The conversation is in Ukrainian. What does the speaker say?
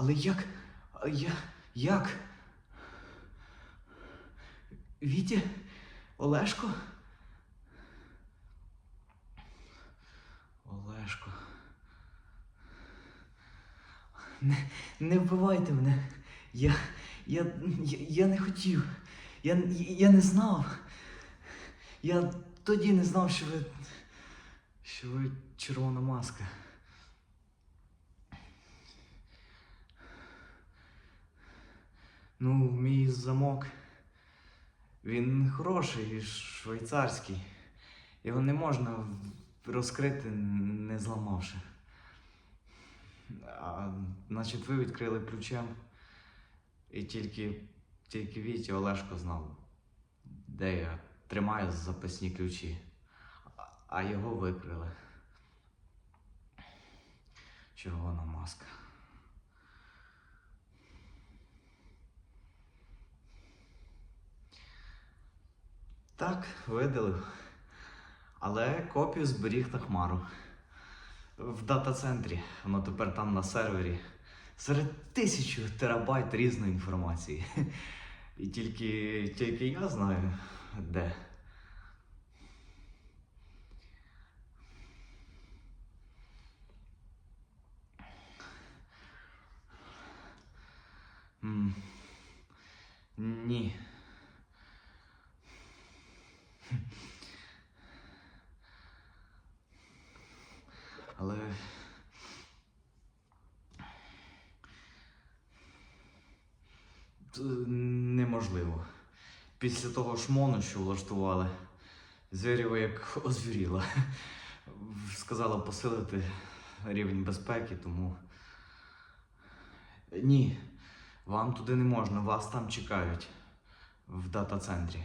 Але як. Я. Як? Вітя? Олешко? Олешко. Не, не вбивайте мене. Я. Я. Я, я не хотів. Я, я не знав. Я тоді не знав, що ви. що ви червона маска. Ну, мій замок. Він хороший, швейцарський. Його не можна розкрити, не зламавши. А, значить, ви відкрили ключем. І тільки, тільки Вітя Олешко знав, де я тримаю запасні ключі. А- його викрили. Червона маска. Так, видалив. Але копію зберіг на хмару. В дата-центрі. Воно тепер там на сервері. Серед тисячу терабайт різної інформації. І тільки, тільки я знаю, де. М, Ні. Але. Неможливо. Після того шмону, що влаштували, Звірєва як озвіріла. Сказала посилити рівень безпеки, тому. Ні, вам туди не можна, вас там чекають в дата-центрі.